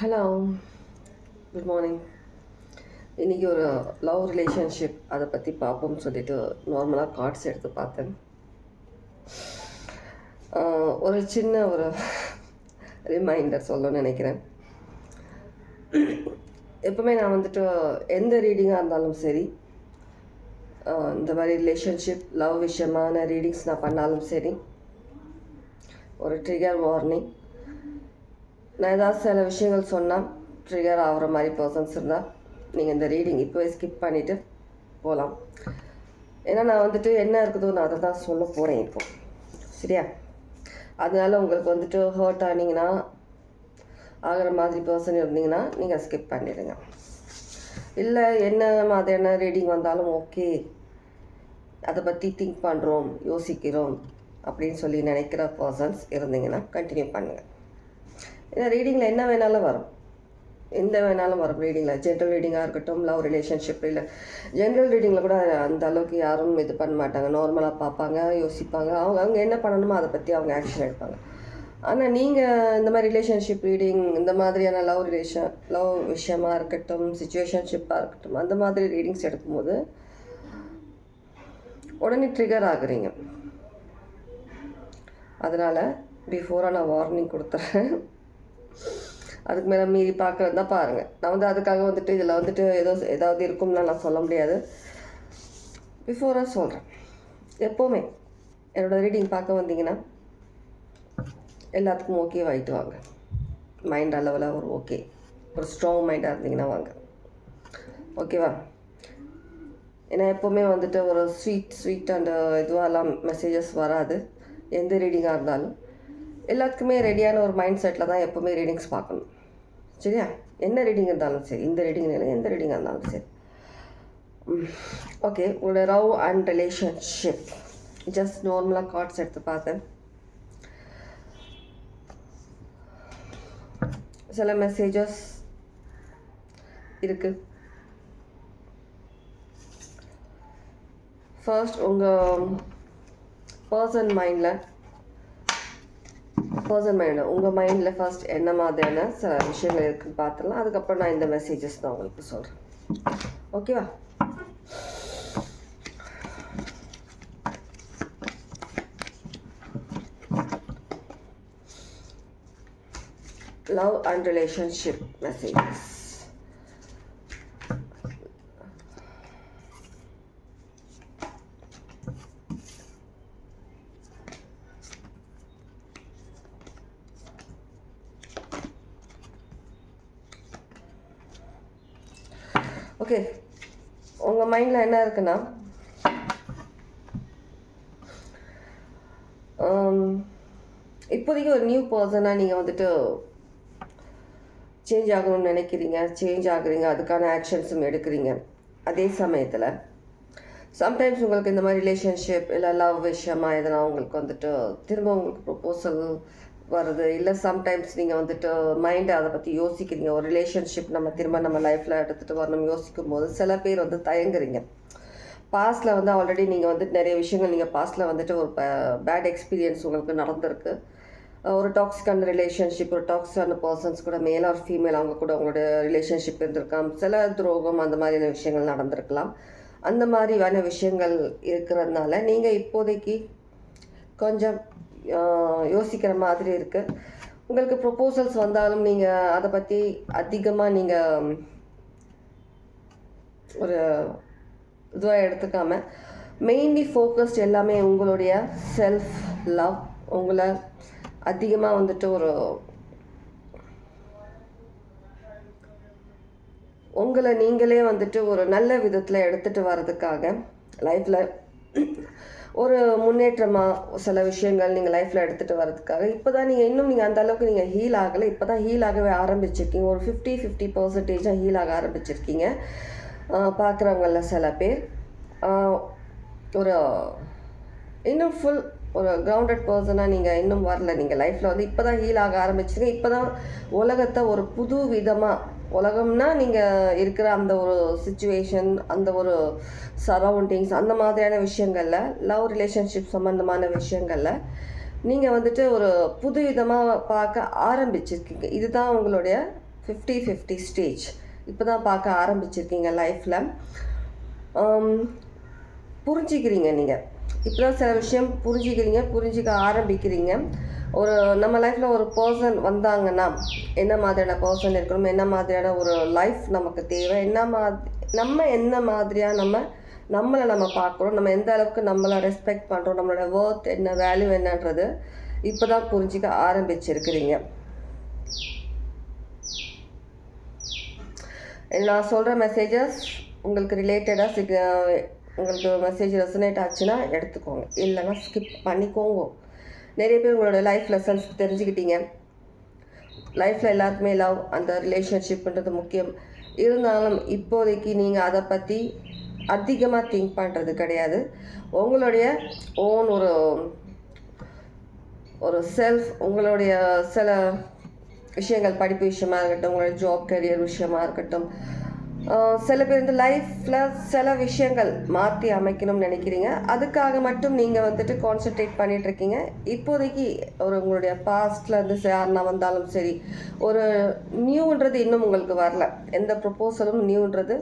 Hello good morning இன்றைக்கி ஒரு love relationship அதை பற்றி பார்ப்போம்னு சொல்லிட்டு நார்மலாக கார்ட்ஸ் எடுத்து பார்த்தேன். ஒரு சின்ன ஒரு ரிமைண்டர் சொல்லணும்னு நினைக்கிறேன். எப்பவுமே நான் வந்துட்டு எந்த ரீடிங்காக இருந்தாலும் சரி இந்த மாதிரி ரிலேஷன்ஷிப் லவ் விஷயமான ரீடிங்ஸ் நான் பண்ணாலும் சரி ஒரு ட்ரிகர் வார்னிங் நான் ஏதாவது சில விஷயங்கள் சொன்னால் ட்ரிகர் ஆகிற மாதிரி பர்சன்ஸ் இருந்தால் நீங்கள் இந்த ரீடிங் இப்போவே ஸ்கிப் பண்ணிவிட்டு போகலாம் ஏன்னா நான் வந்துட்டு என்ன இருக்குதோ நான் அதை தான் சொல்ல போகிறேன் இப்போ. சரியா? அதனால உங்களுக்கு வந்துட்டு ஹர்ட் ஆனீங்கன்னா ஆகிற மாதிரி பர்சன் இருந்தீங்கன்னா நீங்கள் ஸ்கிப் பண்ணிடுங்க. இல்லை என்ன மாதிரியான ரீடிங் வந்தாலும் ஓகே அதை பற்றி திங்க் பண்ணுறோம் யோசிக்கிறோம் அப்படின்னு சொல்லி நினைக்கிற பர்சன்ஸ் இருந்தீங்கன்னா கண்டினியூ பண்ணுங்கள் ஏன்னா ரீடிங்கில் என்ன வேணாலும் வரும். எந்த வேணாலும் வரும் ரீடிங்கில் ஜென்ரல் ரீடிங்காக இருக்கட்டும் லவ் ரிலேஷன்ஷிப் இல்லை. ஜென்ரல் ரீடிங்கில் கூட அந்த அளவுக்கு யாரும் இது பண்ண மாட்டாங்க. நார்மலாக பார்ப்பாங்க யோசிப்பாங்க. அவங்க அவங்க என்ன பண்ணணுமோ அதை பற்றி அவங்க ஆக்ஷன் எடுப்பாங்க. ஆனால் நீங்கள் இந்த மாதிரி ரிலேஷன்ஷிப் ரீடிங் இந்த மாதிரியான லவ் ரிலேஷன் லவ் விஷயமா இருக்கட்டும் சுச்சுவேஷன்ஷிப்பாக இருக்கட்டும் அந்த மாதிரி ரீடிங்ஸ் எடுக்கும்போது உடனே ட்ரிகர் ஆகுறீங்க. அதனால் பிஃபோராக நான் வார்னிங் கொடுத்துறேன். அதுக்கு மேலே மீறி பார்க்குறது தான் பாருங்கள் நான் வந்து அதுக்காக வந்துட்டு இதில் வந்துட்டு ஏதோ ஏதாவது இருக்கும்லாம் நான் சொல்ல முடியாது. பிஃபோராக சொல்கிறேன் எப்போவுமே என்னோடய ரீடிங் பார்க்க வந்தீங்கன்னா எல்லாத்துக்கும் ஓகே வாங்கிட்டு வாங்க. மைண்ட் அளவில் ஒரு ஓகே ஒரு ஸ்ட்ராங் மைண்டாக இருந்தீங்கன்னா வாங்க. ஓகேவா ஏன்னா எப்போவுமே வந்துட்டு ஒரு ஸ்வீட் ஸ்வீட் அண்ட் இதுவாகலாம் மெசேஜஸ் வராது. எந்த ரீடிங்காக இருந்தாலும். எல்லாத்துக்குமே ரெடியான ஒரு மைண்ட் செட்டில் தான் எப்போவுமே ரீடிங்ஸ் பார்க்கணும். சரியா? என்ன ரீடிங் இருந்தாலும் சரி இந்த ரீடிங் இல்லை எந்த ரீடிங்காக இருந்தாலும் சரி. ஓகே உங்களோட லவ் அண்ட் ரிலேஷன்ஷிப் ஜஸ்ட் நார்மலாக கார்ட்ஸ் எடுத்து பார்த்தேன். சில மெசேஜஸ் இருக்குது ஃபர்ஸ்ட் உங்கள் பர்சன் மைண்டில் பர்சன் மைண்டில் உங்கள் மைண்டில் ஃபர்ஸ்ட் என்ன மாதிரியான சில விஷயங்கள் இருக்குன்னு பார்த்துடலாம். அதுக்கப்புறம் நான் இந்த மெசேஜஸ் நான் உங்களுக்கு சொல்கிறேன் ஓகேவா love and relationship messages okay உங்கள் என்ன இருக்குன்னா um, இப்போதைக்கு ஒரு நியூ பர்சனாக நீங்கள் வந்துட்டு சேஞ்ச் ஆகணும்னு நினைக்கிறீங்க சேஞ்ச் ஆகுறீங்க அதுக்கான ஆக்ஷன்ஸும் எடுக்கிறீங்க. அதே சமயத்தில் சம்டைம்ஸ் உங்களுக்கு இந்த மாதிரி ரிலேஷன்ஷிப் இல்லை லவ் விஷயமா எதனா உங்களுக்கு வந்துட்டு திரும்ப உங்களுக்கு ப்ரொப்போசல் வருது. இல்லை சம்டைம்ஸ் நீங்கள் வந்துட்டு மைண்டை அதை பற்றி யோசிக்கிறீங்க. ஒரு ரிலேஷன்ஷிப் நம்ம திரும்ப நம்ம லைஃப்பில் எடுத்துகிட்டு வரணும் யோசிக்கும் போது சில பேர் வந்து தயங்குறீங்க. பாஸ்டில் வந்து ஆல்ரெடி நீங்கள் வந்துட்டு நிறைய விஷயங்கள் நீங்கள் பாஸ்டில் வந்துட்டு ஒரு பேட் எக்ஸ்பீரியன்ஸ் உங்களுக்கு நடந்திருக்கு. ஒரு டாக்ஸிக்கான ரிலேஷன்ஷிப் ஒரு டாக்ஸிக்கான பர்சன்ஸ் கூட மேல் ஆர் ஃபீமேல் அவங்க கூட அவங்களோட ரிலேஷன்ஷிப் இருந்திருக்கலாம். சில துரோகம் அந்த மாதிரியான விஷயங்கள் நடந்திருக்கலாம். அந்த மாதிரியான விஷயங்கள் இருக்கிறதுனால நீங்கள் இப்போதைக்கு கொஞ்சம் யோசிக்கிற மாதிரி இருக்குது உங்களுக்கு ப்ரொப்போசல்ஸ் வந்தாலும் நீங்கள் அதை பற்றி அதிகமாக நீங்கள் ஒரு இதுவாக எடுத்துக்காம மெயின்லி ஃபோக்கஸ்ட் எல்லாமே உங்களுடைய செல்ஃப் லவ் உங்களை அதிகமாக வந்துட்டு ஒரு உங்களை நீங்களே வந்துட்டு ஒரு நல்ல விதத்தில் எடுத்துகிட்டு வர்றதுக்காக லைஃப்பில் ஒரு முன்னேற்றமாக சில விஷயங்கள் நீங்கள் லைஃப்பில் எடுத்துகிட்டு வர்றதுக்காக இப்போ தான் நீங்கள் இன்னும் நீங்கள் அந்த அளவுக்கு நீங்கள் ஹீல் ஆகலை. இப்போ தான் ஹீல் ஆகவே ஆரம்பிச்சிருக்கீங்க. ஒரு ஃபிஃப்டி ஃபிஃப்டி பர்சன்டேஜாக ஹீல் ஆக ஆரம்பிச்சிருக்கீங்க. பார்க்குறவங்கள சில பேர். ஒரு இன்னும் ஃபுல் ஒரு கிரவுண்டட் பர்சனாக நீங்கள் இன்னும் வரல. நீங்கள் லைஃப்பில் வந்து இப்போ தான் ஹீல் ஆக ஆரம்பிச்சிருக்கீங்க. இப்போ தான் உலகத்தை ஒரு புது விதமாக உலகம்னா நீங்கள் இருக்கிற அந்த ஒரு சுச்சுவேஷன் அந்த ஒரு சரௌண்டிங்ஸ் அந்த மாதிரியான விஷயங்களில் லவ் ரிலேஷன்ஷிப் சம்மந்தமான விஷயங்களில் நீங்கள் வந்துட்டு ஒரு புது விதமாக பார்க்க ஆரம்பிச்சிருக்கீங்க. இதுதான் உங்களுடைய ஃபிஃப்டி ஃபிஃப்டி ஸ்டேஜ் இப்போ தான் பார்க்க ஆரம்பிச்சிருக்கீங்க லைஃப்பில் புரிஞ்சிக்கிறீங்க நீங்கள் இப்போ தான் சில விஷயம் புரிஞ்சிக்கிறீங்க புரிஞ்சிக்க ஆரம்பிக்கிறீங்க. ஒரு நம்ம லைஃப்பில் ஒரு பர்சன் வந்தாங்கன்னா என்ன மாதிரியான பர்சன் இருக்கணும் என்ன மாதிரியான ஒரு லைஃப் நமக்கு தேவை என்ன மாதிரி நம்ம என்ன மாதிரியாக நம்ம நம்மளை நம்ம பார்க்குறோம் நம்ம எந்த அளவுக்கு நம்மளை ரெஸ்பெக்ட் பண்ணுறோம் நம்மளோட ஒர்த் என்ன வேல்யூ என்னன்றது இப்போ தான் புரிஞ்சிக்க ஆரம்பிச்சிருக்கிறீங்க. நான் சொல்கிற மெசேஜஸ் உங்களுக்கு ரிலேட்டடாக உங்களுக்கு மெசேஜ் ரெசனேட் ஆச்சுன்னா எடுத்துக்கோங்க. இல்லைன்னா ஸ்கிப் பண்ணிக்கோங்க. நிறைய பேர் உங்களோட லைஃப் லெசன்ஸ் தெரிஞ்சுக்கிட்டீங்க. லைஃப்பில் எல்லாருக்குமே லவ் அந்த ரிலேஷன்ஷிப்ன்றது முக்கியம். இருந்தாலும் இப்போதைக்கு நீங்கள் அதை பற்றி அதிகமாக திங்க் பண்ணுறது கிடையாது. உங்களுடைய ஓன் ஒரு ஒரு செல்ஃப் உங்களுடைய சில விஷயங்கள் படிப்பு விஷயமா இருக்கட்டும் உங்களோட ஜாப் கரியர் விஷயமா இருக்கட்டும் சில பேர் இந்த லைஃப்பில் சில விஷயங்கள் மாற்றி அமைக்கணும்னு நினைக்கிறீங்க. அதுக்காக மட்டும் நீங்கள் வந்துட்டு கான்சென்ட்ரேட் பண்ணிகிட்ருக்கீங்க இப்போதைக்கு ஒரு உங்களுடைய பாஸ்ட்லேருந்து யாருனா வந்தாலும் சரி ஒரு நியூன்றது இன்னும் உங்களுக்கு வரல. எந்த ப்ரொப்போசலும் நியூன்றது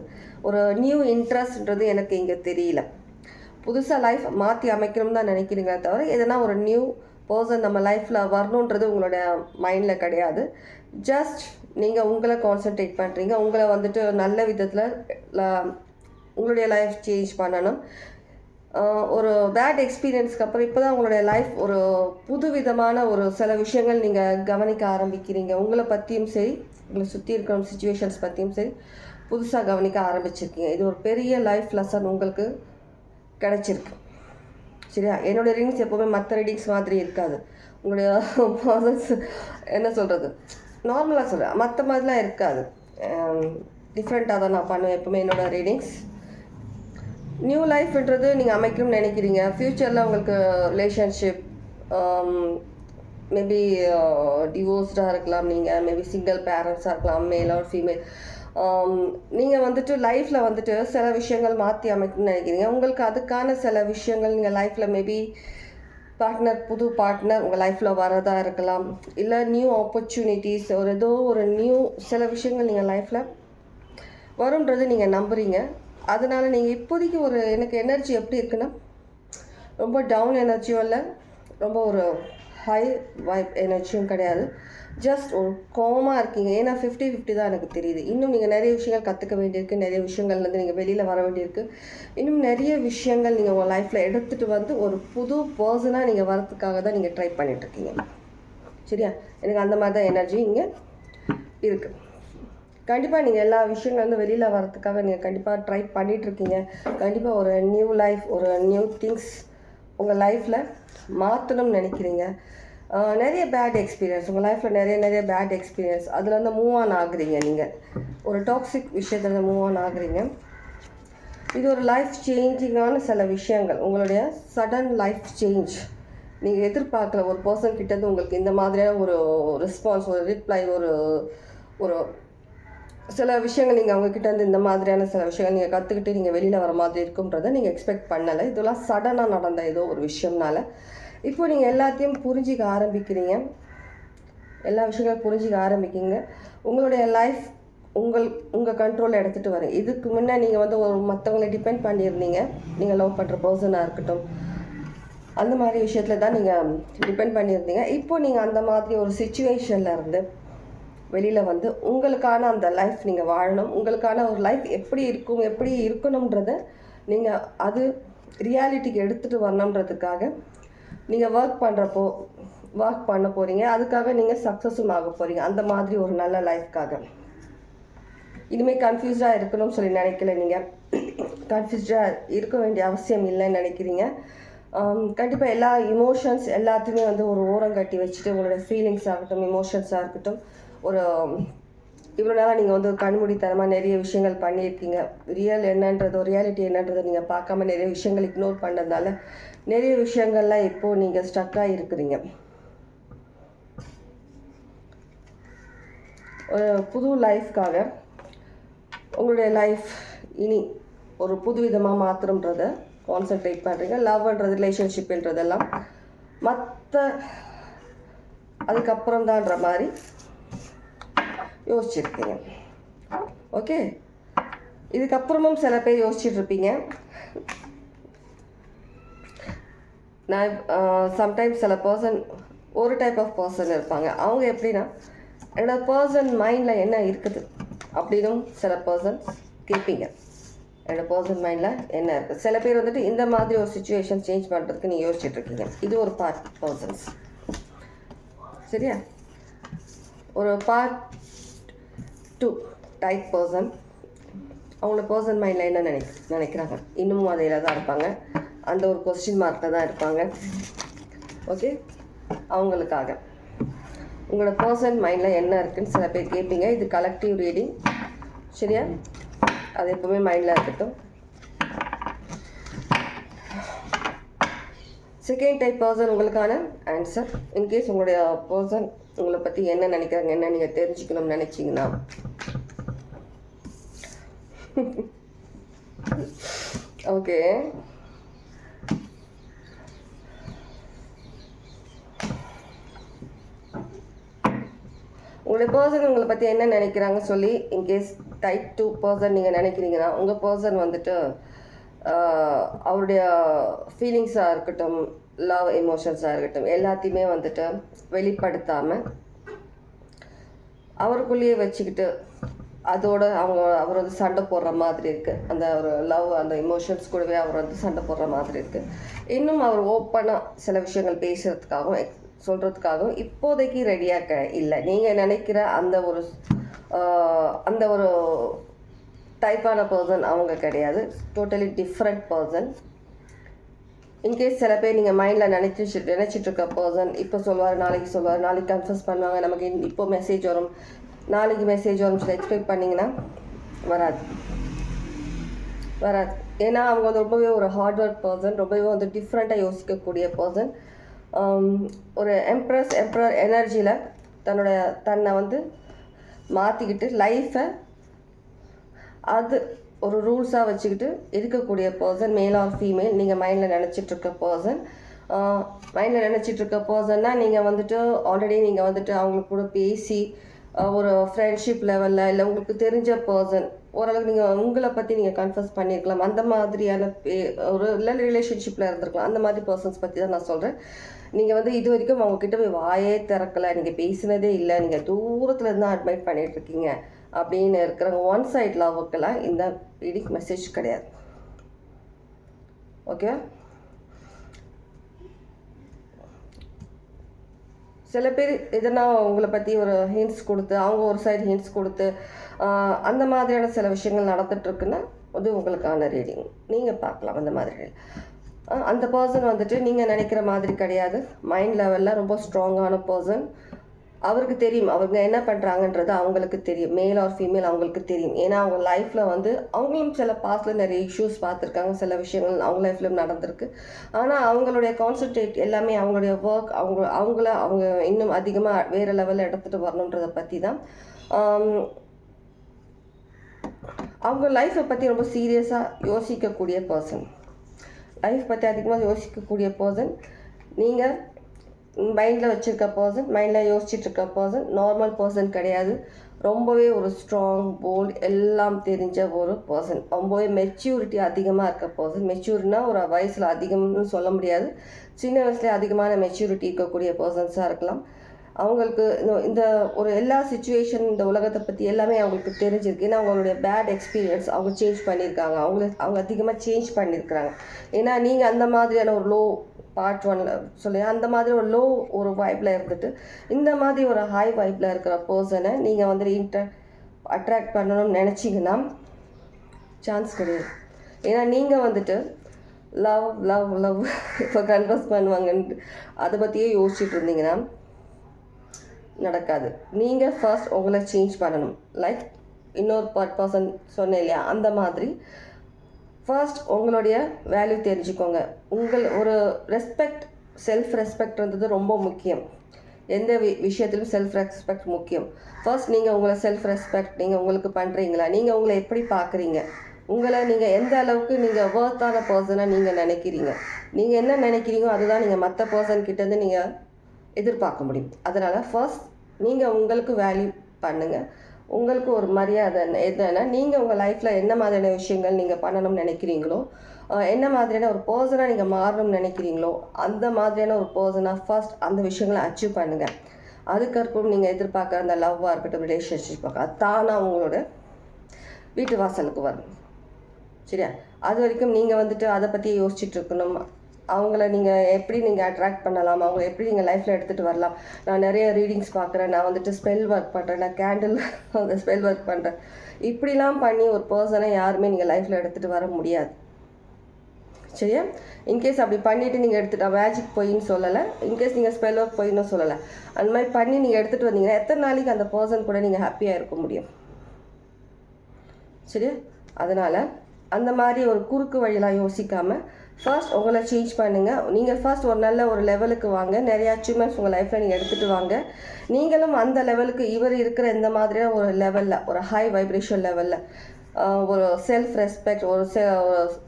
ஒரு நியூ இன்ட்ரெஸ்ட்ன்றது எனக்கு இங்கே தெரியல. புதுசாக லைஃப் மாற்றி அமைக்கணும்னு தான் நினைக்கிறீங்களே தவிர எதனா ஒரு நியூ பர்சன் நம்ம லைஃப்பில் வரணுன்றது உங்களுடைய மைண்டில் கிடையாது. ஜஸ்ட் நீங்கள் உங்களை கான்சென்ட்ரேட் பண்ணுறீங்க உங்களை வந்துட்டு நல்ல விதத்தில் உங்களுடைய லைஃப் சேஞ்ச் பண்ணணும். ஒரு பேட் எக்ஸ்பீரியன்ஸ்க்கு அப்புறம் இப்போ தான் உங்களுடைய லைஃப் ஒரு புது விதமான ஒரு சில விஷயங்கள் நீங்கள் கவனிக்க ஆரம்பிக்கிறீங்க. உங்களை பற்றியும் சரி உங்களை சுற்றி இருக்கிற சுச்சுவேஷன்ஸ் பற்றியும் சரி புதுசாக கவனிக்க ஆரம்பிச்சிருக்கீங்க. இது ஒரு பெரிய லைஃப் லெசன் உங்களுக்கு கிடச்சிருக்கு. சரியா? என்னுடைய ரீடிங்ஸ் எப்போவுமே மற்ற ரீடிங்ஸ் மாதிரி இருக்காது. உங்களுடைய பர்சன்ஸ் என்ன சொல்கிறது நார்மலாக சொல்கிறேன் மற்ற மாதிரிலாம் இருக்காது. டிஃப்ரெண்ட்டாக தான் நான் பண்ணுவேன் எப்போவுமே என்னோட ரீடிங்ஸ் நியூ லைஃப்ன்றது நீங்கள் அமைக்கணும்னு நினைக்கிறீங்க. ஃப்யூச்சரில் உங்களுக்கு ரிலேஷன்ஷிப் மேபி டிவோர்ஸ்டாக இருக்கலாம் நீங்கள் மேபி சிங்கிள் பேரண்ட்ஸாக இருக்கலாம் மேல் ஆர் ஃபீமேல் நீங்கள் வந்துட்டு லைஃப்பில் வந்துட்டு சில விஷயங்கள் மாற்றி அமைக்கணும்னு நினைக்கிறீங்க. உங்களுக்கு அதுக்கான சில விஷயங்கள் நீங்கள் லைஃப்பில் மேபி பார்ட்னர் புது பார்ட்னர் உங்கள் லைஃப்பில் வரதா இருக்கலாம் இல்லை நியூ ஆப்பர்ச்சுனிட்டிஸ் ஒரு ஏதோ ஒரு நியூ சில விஷயங்கள் நீங்கள் லைஃப்பில் வரும்ன்றது நீங்கள் நம்புறீங்க. அதனால் நீங்கள் இப்போதைக்கு ஒரு எனக்கு எனர்ஜி எப்படி இருக்குன்னா ரொம்ப டவுன் எனர்ஜியும் இல்லை ரொம்ப ஒரு ஹை வைப் எனர்ஜியும் கிடையாது. ஜஸ்ட் ஒரு கோமாக இருக்கீங்க. ஏன்னா ஃபிஃப்டி ஃபிஃப்டி தான் எனக்கு தெரியுது. இன்னும் நீங்கள் நிறைய விஷயங்கள் கற்றுக்க வேண்டியிருக்கு. நிறைய விஷயங்கள்லேருந்து நீங்கள் வெளியில் வர வேண்டியிருக்கு. இன்னும் நிறைய விஷயங்கள் நீங்கள் உங்கள் லைஃப்பில் எடுத்துகிட்டு வந்து ஒரு புது பர்சனாக நீங்கள் வரதுக்காக தான் நீங்கள் ட்ரை பண்ணிகிட்ருக்கீங்க சரியா? எனக்கு அந்த மாதிரி தான் எனர்ஜி இங்கே இருக்குது கண்டிப்பாக நீங்கள் எல்லா விஷயங்கள்லேருந்து வெளியில் வரதுக்காக நீங்கள் கண்டிப்பாக ட்ரை பண்ணிகிட்ருக்கீங்க கண்டிப்பாக ஒரு நியூ லைஃப் ஒரு நியூ திங்ஸ் உங்கள் லைஃப்பில் மாற்றணும்னு நினைக்கிறீங்க. நிறைய பேட் எக்ஸ்பீரியன்ஸ் உங்கள் லைஃப்பில் நிறைய நிறைய பேட் எக்ஸ்பீரியன்ஸ் அதுலேருந்து மூவ் ஆன் ஆகுறீங்க நீங்கள் ஒரு டாக்ஸிக் விஷயத்துலேருந்து மூவ் ஆன் ஆகுறீங்க. இது ஒரு லைஃப் சேஞ்சிங்கான சில விஷயங்கள். உங்களுடைய சடன் லைஃப் சேஞ்ச் நீங்கள் எதிர்பார்க்கல ஒரு பர்சன் கிட்டது உங்களுக்கு இந்த மாதிரியான ஒரு ரெஸ்பான்ஸ் ஒரு ரிப்ளை ஒரு ஒரு சில விஷயங்கள் நீங்கள் அவங்கக்கிட்ட இருந்து இந்த மாதிரியான சில விஷயங்கள் நீங்கள் கற்றுக்கிட்டு நீங்கள் வெளியில் வர மாதிரி இருக்குன்றதை நீங்கள் எக்ஸ்பெக்ட் பண்ணலை. இதெல்லாம் சடனாக நடந்த ஏதோ ஒரு விஷயம்னால. இப்போ நீங்கள் எல்லாத்தையும் புரிஞ்சிக்க ஆரம்பிக்கிறீங்க. எல்லா விஷயங்களும் புரிஞ்சிக்க ஆரம்பிக்கிங்க உங்களுடைய லைஃப் உங்கள் உங்கள் கண்ட்ரோலில் எடுத்துகிட்டு வரேன். இதுக்கு முன்னே நீங்கள் வந்து ஒரு மற்றவங்களை டிபெண்ட் பண்ணியிருந்தீங்க. நீங்கள் லவ் பண்ணுற பர்சனாக இருக்கட்டும். அந்த மாதிரி விஷயத்தில் தான் நீங்கள் டிபெண்ட் பண்ணியிருந்தீங்க. இப்போ நீங்கள் அந்த மாதிரி ஒரு சுச்சுவேஷனில் இருந்து வெளியில் வந்து உங்களுக்கான அந்த லைஃப் நீங்கள் வாழணும். உங்களுக்கான ஒரு லைஃப் எப்படி இருக்கும் எப்படி இருக்கணுன்றத நீங்கள் அது ரியாலிட்டிக்கு எடுத்துகிட்டு வரணுன்றதுக்காக நீங்கள் ஒர்க் பண்ணுறப்போ ஒர்க் பண்ண போகிறீங்க அதுக்காக நீங்கள் சக்ஸஸும் ஆக போகிறீங்க அந்த மாதிரி ஒரு நல்ல லைஃப்காக இனிமேல் கன்ஃபியூஸ்டாக இருக்கணும்னு சொல்லி நினைக்கல நீங்கள் கன்ஃபியூஸ்டாக இருக்க வேண்டிய அவசியம் இல்லைன்னு நினைக்கிறீங்க. கண்டிப்பாக எல்லா இமோஷன்ஸ் எல்லாத்தையுமே வந்து ஒரு ஓரம் கட்டி வச்சுட்டு உங்களோட ஃபீலிங்ஸ் ஆகட்டும் இமோஷன்ஸாக இருக்கட்டும் ஒரு இவ்வளோ நேரம் நீங்கள் வந்து கண்மூடித்தனமாக நிறைய விஷயங்கள் பண்ணியிருக்கீங்க. ரியல் என்னன்றதோ ரியாலிட்டி என்னன்றதை நீங்கள் பார்க்காம நிறைய விஷயங்கள் இக்னோர் பண்ணதால நிறைய விஷயங்கள்லாம் இப்போது நீங்கள் ஸ்டக்காக இருக்கிறீங்க. புது லைஃப்காக உங்களுடைய லைஃப் இனி ஒரு புது விதமாக மாற்றணுன்றத கான்சென்ட்ரேட் பண்ணுறீங்க லவ்ன்றது ரிலேஷன்ஷிப்ன்றதெல்லாம் மற்ற அதுக்கப்புறம் தான்ற மாதிரி யோசிச்சிருக்கீங்க. ஓகே இதுக்கப்புறமும் சில பேர் யோசிச்சுட்ருப்பீங்க இருப்பீங்க நான் சம்டைம்ஸ் சில பர்சன் ஒரு டைப் ஆஃப் பர்சன் இருப்பாங்க. அவங்க எப்படின்னா என்னோடய பர்சன் மைண்டில் என்ன இருக்குது அப்படின்னும் சில பர்சன்ஸ் கேட்பீங்க. என்னோடய பர்சன் மைண்டில் என்ன இருக்குது சில பேர் வந்துட்டு இந்த மாதிரி ஒரு சுச்சுவேஷன் சேஞ்ச் பண்ணுறதுக்கு நீங்கள் யோசிச்சுட்டு இருக்கீங்க. இது ஒரு பார்ட் பர்சன்ஸ் சரியா? ஒரு பார்ட் டூ டைப் பர்சன் அவங்களோட பர்சன் மைண்டில் என்ன நினைக் நினைக்கிறாங்க? இன்னமும் அதையில் தான் இருப்பாங்க. அந்த ஒரு கொஸ்டின் மார்க்கில் தான் இருப்பாங்க. ஓகே அவங்களுக்காக. உங்களோட பர்சன் மைண்டில் என்ன இருக்குன்னு சில பேர் கேட்பீங்க இது கலெக்டிவ் ரீடிங் சரியா? அது எப்போவுமே மைண்டில் இருக்கட்டும். செகண்ட் டைப் பர்சன் உங்களுக்கான ஆன்சர் இன்கேஸ் உங்களுடைய பர்சன் உங்களை பற்றி என்ன நினைக்கிறாங்க என்ன நீங்கள் தெரிஞ்சுக்கணும்னு நினச்சிங்கன்னா. ஓகே உங்களுடைய பர்சன் உங்களை பற்றி என்ன நினைக்கிறாங்க சொல்லி இன்கேஸ் டைப் டூ பர்சன் நீங்கள் நினைக்கிறீங்கன்னா உங்கள் பர்சன் வந்துட்டு அவருடைய ஃபீலிங்ஸாக இருக்கட்டும் லவ் எமோஷன்ஸாக இருக்கட்டும் எல்லாத்தையுமே வந்துட்டு வெளிப்படுத்தாமல் அவருக்குள்ளேயே வச்சுக்கிட்டு அதோட அவங்க அவர் வந்து சண்டை போடுற மாதிரி இருக்குது அந்த ஒரு லவ் அந்த எமோஷன்ஸ் கூடவே அவர் வந்து சண்டை போடுற மாதிரி இருக்குது இன்னும் அவர் ஓப்பனாக சில விஷயங்கள் பேசுகிறதுக்காகவும் சொல்கிறதுக்காகவும் இப்போதைக்கு ரெடியாக இல்லை. நீங்கள் நினைக்கிற அந்த ஒரு அந்த ஒரு டைப்பான பர்சன் அவங்க கிடையாது. டோட்டலி டிஃப்ரெண்ட் பர்சன் இன்கேஸ் சில பேர் நீங்கள் மைண்டில் நினச்சி நினச்சிட்டு இருக்க பர்சன் இப்போ சொல்லுவார் நாளைக்கு சொல்லுவார் நாளைக்கு கன்ஃபர்ஸ் பண்ணுவாங்க. நமக்கு இப்போ மெசேஜ் வரும். நாளைக்கு மெசேஜ் வரும். சொல்லி எக்ஸ்பெக்ட் பண்ணிங்கன்னா வராது. வராது. ஏன்னா அவங்க வந்து ரொம்பவே ஒரு ஹார்ட் ஒர்க் பர்சன் ரொம்பவே வந்து டிஃப்ரெண்ட்டாக யோசிக்கக்கூடிய பர்சன் ஒரு எம்ப்ரஸ் எம்ப்ரர் எனர்ஜியில் தன்னோட தன்னை வந்து மாற்றிக்கிட்டு லைஃப்பை அது ஒரு ரூல்ஸாக வச்சுக்கிட்டு இருக்கக்கூடிய பர்சன் மேல் ஆர் ஃபீமேல் நீங்கள் மைண்டில் நினச்சிட்டு இருக்க பர்சன் மைண்டில் நினச்சிட்டு இருக்க பர்சன்னா நீங்கள் வந்துட்டு ஆல்ரெடி நீங்கள் வந்துட்டு அவங்களுக்கு கூட பேசி ஒரு ஃப்ரெண்ட்ஷிப் லெவலில் இல்லை உங்களுக்கு தெரிஞ்ச பர்சன் ஓரளவுக்கு நீங்கள் உங்களை பற்றி நீங்கள் கன்ஃபர்ஸ் பண்ணியிருக்கலாம் அந்த மாதிரியான பே- ஒரு இல்லை ரிலேஷன்ஷிப்பில் இருந்திருக்கலாம். அந்த மாதிரி பர்சன்ஸ் பற்றி தான் நான் சொல்கிறேன் நீங்கள் வந்து இது வரைக்கும் அவங்கக்கிட்ட போய் வாயே திறக்கலை நீங்கள் பேசினதே இல்லை நீங்கள் தூரத்தில் இருந்து அட்மைட் பண்ணிகிட்ருக்கீங்க அப்படின்னு இருக்கிறவங்க ஒன் சைட் லவ்வுக்கெல்லாம் இந்த பீடிக் மெசேஜ் கிடையாது. ஓகே சில பேர் எதனா உங்களை பற்றி ஒரு ஹிண்ட்ஸ் கொடுத்து அவங்க ஒரு சைடு ஹிண்ட்ஸ் கொடுத்து அந்த மாதிரியான சில விஷயங்கள் நடந்துட்டு இருக்குன்னா அது உங்களுக்கான ரீடிங் நீங்கள் பார்க்கலாம் அந்த மாதிரி. அந்த பர்சன் வந்துட்டு நீங்கள் நினைக்கிற மாதிரி கிடையாது. மைண்ட் லெவலில் ரொம்ப ஸ்ட்ராங்கான பர்சன் அவருக்கு தெரியும். அவங்க என்ன பண்ணுறாங்கன்றது அவங்களுக்கு தெரியும். மேல் ஆர் ஃபீமேல் அவங்களுக்கு தெரியும். ஏன்னா அவங்க லைஃப்பில் வந்து அவங்களும் சில பாஸ்டில் நிறைய இஷ்யூஸ் பார்த்துருக்காங்க. சில விஷயங்கள் அவங்க லைஃப்லையும் நடந்திருக்கு. ஆனால் அவங்களுடைய கான்சன்ட்ரேட் எல்லாமே அவங்களுடைய ஒர்க் அவங்க அவங்கள அவங்க இன்னும் அதிகமாக வேறு லெவலில் எடுத்துகிட்டு வரணுன்றதை பற்றி தான் அவங்க லைஃப்பை பற்றி ரொம்ப சீரியஸாக யோசிக்கக்கூடிய பர்சன் லைஃப் பற்றி அதிகமாக யோசிக்கக்கூடிய பர்சன் நீங்கள் மைண்டில் வச்சுருக்க பர்சன் மைண்டில் யோசிச்சுட்டு இருக்க பர்சன் நார்மல் பர்சன் கிடையாது. ரொம்பவே ஒரு ஸ்ட்ராங் போல்டு எல்லாம் தெரிஞ்ச ஒரு பர்சன் ரொம்பவே மெச்சூரிட்டி அதிகமாக இருக்க பர்சன் மெச்சூர்னா ஒரு வயசில் அதிகம்னு சொல்ல முடியாது. சின்ன வயசுலேயே அதிகமான மெச்சூரிட்டி இருக்கக்கூடிய பர்சன்ஸாக இருக்கலாம். அவங்களுக்கு இந்த- இந்த ஒரு எல்லா சுச்சுவேஷன் இந்த உலகத்தை பற்றி எல்லாமே அவங்களுக்கு தெரிஞ்சிருக்கு. ஏன்னா அவங்களுடைய பேட் எக்ஸ்பீரியன்ஸ் அவங்க சேஞ்ச் பண்ணியிருக்காங்க. அவங்கள அவங்க அதிகமாக சேஞ்ச் பண்ணியிருக்கிறாங்க. ஏன்னா நீங்கள் அந்த மாதிரியான ஒரு லோ பார்ட் ஒன்ல சொல்லி அந்த மாதிரி ஒரு லோ ஒரு வைப்பில் இருந்துட்டு இந்த மாதிரி ஒரு ஹை வைப்பில் இருக்கிற பர்சனை நீங்கள் வந்து இன்டர் அட்ராக்ட் பண்ணணும்னு நினச்சிங்கன்னா சான்ஸ் கிடையாது. ஏன்னா நீங்கள் வந்துட்டு லவ் லவ் லவ் இப்போ கன்வர்ஸ் பண்ணுவாங்கன்ட்டு அதை பற்றியே யோசிச்சுட்டு இருந்தீங்கன்னா நடக்காது. நீங்கள் ஃபர்ஸ்ட் உங்களை சேஞ்ச் பண்ணணும். லைக் இன்னொரு பர் பர்சன் சொன்னேன் இல்லையா அந்த மாதிரி. ஃபர்ஸ்ட் உங்களுடைய வேல்யூ தெரிஞ்சுக்கோங்க. உங்கள் ஒரு ரெஸ்பெக்ட் செல்ஃப் ரெஸ்பெக்ட்ன்றது ரொம்ப முக்கியம். எந்த வி விஷயத்திலும் செல்ஃப் ரெஸ்பெக்ட் முக்கியம். ஃபர்ஸ்ட் நீங்கள் உங்களை செல்ஃப் ரெஸ்பெக்ட் நீங்கள் உங்களுக்கு பண்ணுறீங்களா நீங்கள் உங்களை எப்படி பார்க்குறீங்க உங்களை நீங்கள் எந்த அளவுக்கு நீங்கள் ஒர்த்தான பர்சனாக நீங்கள் நினைக்கிறீங்க? நீங்கள் என்ன நினைக்கிறீங்களோ அதுதான் நீங்கள் மற்ற பர்சன் கிட்டேருந்து நீங்கள் எதிர்பார்க்க முடியும். அதனால் ஃபர்ஸ்ட் நீங்கள் உங்களுக்கு வேல்யூ பண்ணுங்கள் உங்களுக்கு ஒரு மரியாதை எதுனா நீங்கள் உங்கள் லைஃப்பில் என்ன மாதிரியான விஷயங்கள் நீங்கள் பண்ணணும்னு நினைக்கிறீங்களோ என்ன மாதிரியான ஒரு பர்சனாக நீங்கள் மாறணும்னு நினைக்கிறீங்களோ அந்த மாதிரியான ஒரு பர்சனாக ஃபர்ஸ்ட் அந்த விஷயங்களை அச்சீவ் பண்ணுங்கள் அதுக்கப்புறம் நீங்கள் எதிர்பார்க்குற அந்த லவ்வாக இருக்கட்டும் ரிலேஷன்ஷிப்பாக அது தானாக உங்களோட வீட்டு வாசலுக்கு வரும். சரியா? அது வரைக்கும் நீங்கள் வந்துட்டு அதை பற்றி யோசிச்சுட்டு இருக்கணும். அவங்கள நீங்கள் எப்படி நீங்கள் அட்ராக்ட் பண்ணலாம்? அவங்கள எப்படி நீங்கள் லைஃப்பில் எடுத்துகிட்டு வரலாம்? நான் நிறைய ரீடிங்ஸ் பார்க்குறேன். நான் வந்துட்டு ஸ்பெல் ஒர்க் பண்ணுறேன் நான் கேண்டில் அந்த ஸ்பெல் ஒர்க் பண்ணுறேன் இப்படிலாம் பண்ணி ஒரு பர்சனை யாருமே நீங்கள் லைஃப்பில் எடுத்துகிட்டு வர முடியாது. சரியா? இன்கேஸ் அப்படி பண்ணிவிட்டு நீங்கள் எடுத்துட்டா மேஜிக் பொய்ன்னு சொல்லலை. இன்கேஸ் நீங்கள் ஸ்பெல் ஒர்க் பொய்ன்னு சொல்லலை. அந்த மாதிரி பண்ணி நீங்கள் எடுத்துகிட்டு வந்தீங்கன்னா எத்தனை நாளைக்கு அந்த பர்சன் கூட நீங்கள் ஹாப்பியாக இருக்க முடியும்? சரியா? அதனால் அந்த மாதிரி ஒரு குறுக்கு வழியெலாம் யோசிக்காமல் ஃபர்ஸ்ட் உங்களை சேஞ்ச் பண்ணுங்கள் நீங்கள் ஃபர்ஸ்ட் ஒரு நல்ல ஒரு லெவலுக்கு வாங்க. நிறைய அச்சீவ்மெண்ட்ஸ் உங்கள் லைஃப்பில் நீங்கள் எடுத்துகிட்டு வாங்க. நீங்களும் அந்த லெவலுக்கு இவர் இருக்கிற இந்த மாதிரியான ஒரு லெவலில் ஒரு ஹை வைப்ரேஷன் லெவலில் ஒரு செல்ஃப் ரெஸ்பெக்ட் ஒரு செ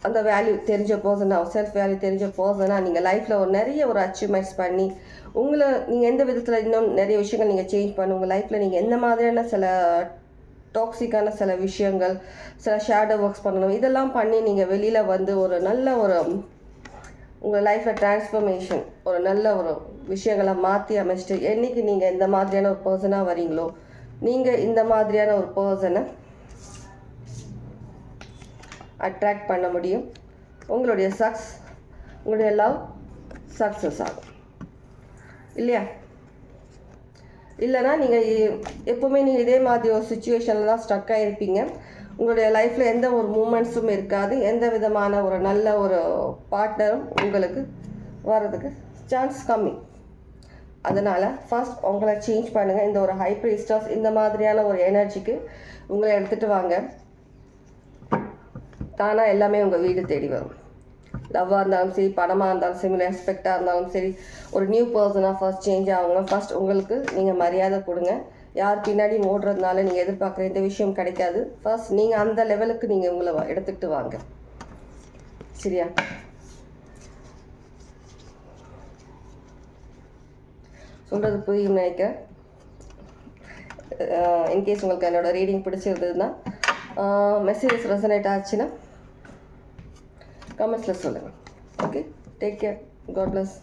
அந்த வேல்யூ தெரிஞ்ச பர்சனாக செல்ஃப் வேல்யூ தெரிஞ்ச பர்சனாக நீங்கள் லைஃப்பில் ஒரு நிறைய ஒரு அச்சீவ்மெண்ட்ஸ் பண்ணி உங்களை நீங்கள் எந்த விதத்தில் இன்னும் நிறைய விஷயங்கள் நீங்கள் சேஞ்ச் பண்ணி உங்கள் லைஃப்பில் நீங்கள் எந்த மாதிரியான சில டாக்ஸிக்கான சில விஷயங்கள் சில ஷேடோ ஒர்க்ஸ் பண்ணணும். இதெல்லாம் பண்ணி நீங்கள் வெளியில் வந்து ஒரு நல்ல ஒரு உங்கள் லைஃப்பில் டிரான்ஸ்ஃபர்மேஷன் ஒரு நல்ல ஒரு விஷயங்களை மாற்றி அமைச்சிட்டு என்றைக்கு நீங்கள் இந்த மாதிரியான ஒரு பர்சனாக வரீங்களோ நீங்கள் இந்த மாதிரியான ஒரு பர்சனை அட்ராக்ட் பண்ண முடியும். உங்களுடைய சக்ஸ் உங்களுடைய லவ் சக்ஸஸ் ஆகும். இல்லையா? இல்லைனா நீங்கள் எப்போவுமே நீங்கள் இதே மாதிரி ஒரு சுச்சுவேஷனில் தான் ஸ்டக் ஆகிருப்பீங்க உங்களுடைய லைஃப்பில் எந்த ஒரு மூமெண்ட்ஸும் இருக்காது. எந்த விதமான ஒரு நல்ல ஒரு பார்ட்னரும் உங்களுக்கு வர்றதுக்கு சான்ஸ் கம்மி. அதனால் ஃபர்ஸ்ட் உங்களை சேஞ்ச் பண்ணுங்கள் இந்த ஒரு ஹை ப்ரீஸ்டர்ஸ் இந்த மாதிரியான ஒரு எனர்ஜிக்கு உங்களை எடுத்துகிட்டு வாங்க. தானாக எல்லாமே உங்கள் வீடு தேடி வரும். லவ்வாக இருந்தாலும் சரி பணமாக இருந்தாலும் சரி ரெஸ்பெக்டாக இருந்தாலும் சரி ஒரு நியூ பர்சனாக ஃபர்ஸ்ட் சேஞ்ச் ஆகுங்க ஃபர்ஸ்ட் உங்களுக்கு நீங்கள் மரியாதை கொடுங்க. யார் பின்னாடி ஓடுறதுனால நீங்கள் எதிர்பார்க்குற எந்த விஷயம் கிடைக்காது. ஃபர்ஸ்ட் நீங்கள் அந்த லெவலுக்கு நீங்கள் உங்களை வ- எடுத்துக்கிட்டு வாங்க. சரியா? சொல்கிறது புரியும் நினைக்கிறேன். இன்கேஸ் உங்களுக்கு என்னோட ரீடிங் பிடிச்சிருந்ததுன்னா மெசேஜஸ் ரெசனேட் ஆச்சுன்னா கமெண்ட்ஸில் சொல்லுங்கள் okay take care God bless